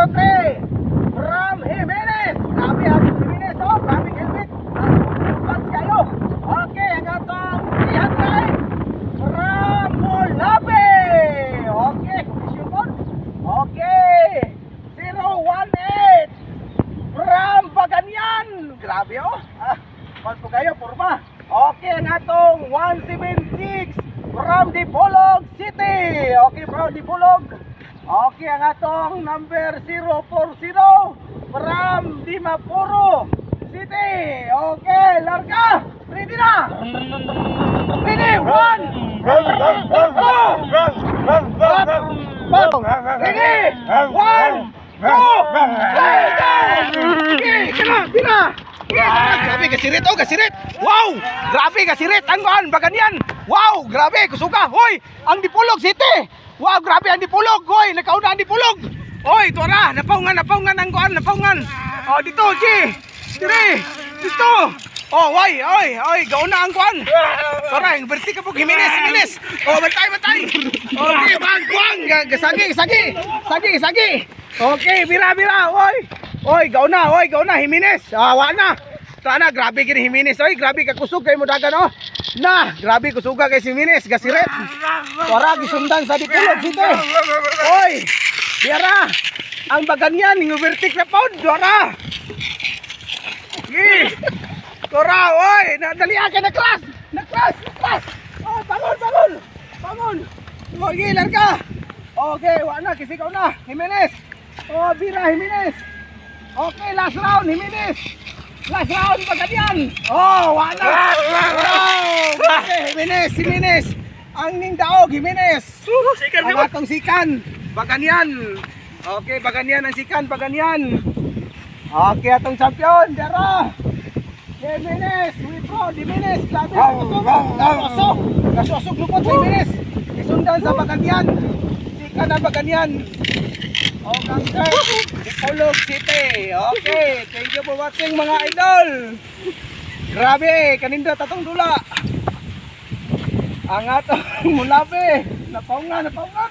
From Jimenez. Grabe ang Jimenez. Oh, grabe helmet. Ang kayo. Okay, ang atong 300 from Mulabe. Okay, condition po. Okay. 018 from Baganyan. Grabe oh. Ah, po kayo, porma. Okay, ang atong 176 from Dipolog City. Okay, from Dipolog. Okay, ang atong number 040 from Dimapuro City. Okay, larga. Ready na. Ready, one. Ready, one. Two. Okay, kena, bina. Grabe kasirit oh, kasirit. Wow! Grabe kasirit ang kuan baganyan. Wow, grabe kusuga. Hoy, ang Dipulog City. Wow, grabe ang Dipulog. Hoy, nakauna ang Dipulog. Hoy, tora, napaungan, napaungan ang kuan, napaungan. Oh, dito, G. Dire. Dito. Oh, why, oy, oy, gauna ang kuan. Tora, ang berti ka po, Jimenez, Jimenez. Oh, batay, batay. Okay, bang, kuan. Gasagi, gasagi. Sagi, sagi. Okay, bira, bira. Oy. Oy, gauna, oy, gauna, Jimenez. Ah, wa na. Sana, grabe kini Jimenez. Oy, grabe ka kusog kay mo dagan, oh. Na, grabe kusuga kay si Jimenez, gasiret. Wara gisundan sa dipulog sito. Oy, bira. Ang baganyan, ngubertik na pod, wara. Gi. Tora, oy, nadali ka na class. Na class, class. Oh, bangon. Bangon. Oh, gilar ka. Okay, wa na, kisi ka na. Jimenez. Oh, bira, Jimenez. Okay, last round, Jimenez. Last round, Baganyan. Oh, wa na. Oh, okay, Jimenez, Jimenez. Ang ning daog, Jimenez. Ang atong sikan, Baganyan. Okay, Baganyan ang sikan, Baganyan. Okay, atong champion, Dara. Jimenez, we pro, Jimenez, kusog. Kasosok, kasosok lupot Jimenez. Isundan sa Baganyan. Sikan ang Baganyan. O, Gangster, Dipolog City. Okay, thank you for watching mga idol. Grabe, kaninda tatong dula. Ang atong mulabi. Napaungan, napaungan.